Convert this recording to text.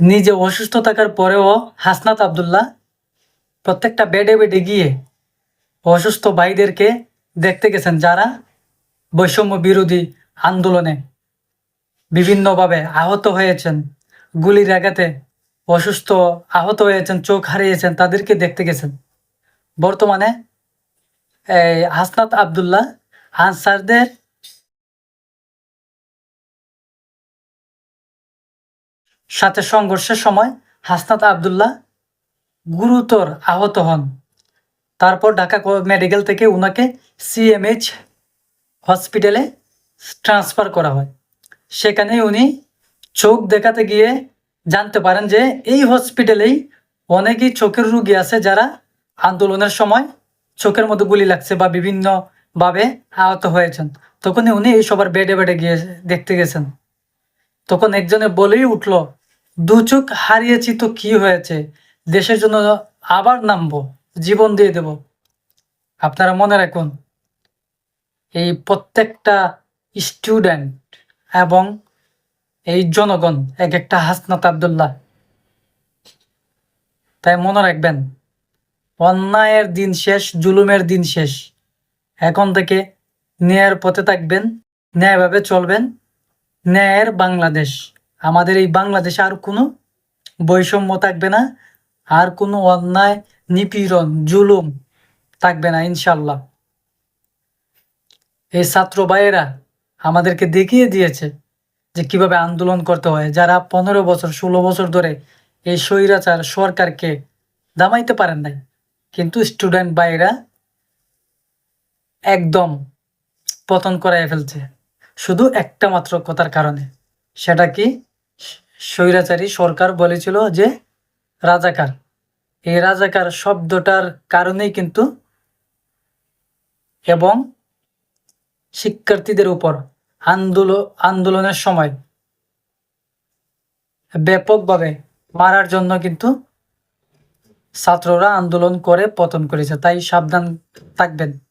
নিজে অসুস্থ থাকার পরেও হাসনাত আবদুল্লাহ প্রত্যেকটা বেডে বেডে গিয়ে অসুস্থ ভাইদেরকে দেখতে গেছেন যারা বৈষম্য বিরোধী আন্দোলনে বিভিন্নভাবে আহত হয়েছেন, গুলির আঘাতে অসুস্থ আহত হয়েছেন, চোখ হারিয়েছেন তাদেরকে দেখতে গেছেন। বর্তমানে এই হাসনাত আবদুল্লাহ আনসারদের সাথে সংঘর্ষের সময় হাসনাত আবদুল্লাহ গুরুতর আহত হন। তারপর ঢাকা মেডিকেল থেকে ওনাকে সিএমএইচ হসপিটালে ট্রান্সফার করা হয়। সেখানে উনি চোখ দেখাতে গিয়ে জানতে পারেন যে এই হসপিটালেই অনেকেই চোখের রুগী আছে যারা আন্দোলনের সময় চোখের মধ্যে গুলি লাগছে বা বিভিন্নভাবে আহত হয়েছেন। তখনই উনি এই সবার বেডে বেডে গিয়ে দেখতে গেছেন। তখন একজনে বলেই উঠল, দু চোখ হারিয়েছি তো কি হয়েছে? দেশের জন্য আবার নামবো, জীবন দিয়ে দেব। আপনারা মনে রাখুন, এই প্রত্যেকটা স্টুডেন্ট এবং এই জনগণ, এক একটা হাসনাত আবদুল্লাহ, তাই মনে রাখবেন, অন্যায়ের দিন শেষ, জুলুমের দিন শেষ। এখন থেকে ন্যায়ের পথে থাকবেন, ন্যায়ভাবে চলবেন। ন্যায়ের বাংলাদেশ। আমাদের এই বাংলাদেশে আর কোনো বৈষম্য থাকবে না, আর কোনো অন্যায়, নিপীড়ন, জুলুম থাকবে না ইনশাল্লাহ এই ছাত্র ভাইয়েরা আমাদেরকে দেখিয়ে দিয়েছে যে কীভাবে আন্দোলন করতে হয়। যারা পনেরো বছর, ষোলো বছর ধরে এই স্বৈরাচার সরকারকে দামাইতে পারেন নাই, কিন্তু স্টুডেন্ট ভাইয়েরা একদম পতন করাই ফেলছে। শুধু একটা মাত্র কথার কারণে। সেটা কি? স্বৈরাচারী সরকার বলেছিল যে, রাজাকার। এই রাজাকার শব্দটার কারণেই কিন্তু এবং শিক্ষার্থীদের উপর আন্দোলন আন্দোলনের সময় ব্যাপকভাবে মারার জন্য কিন্তু ছাত্ররা আন্দোলন করে পতন করেছে। তাই সাবধান থাকবেন।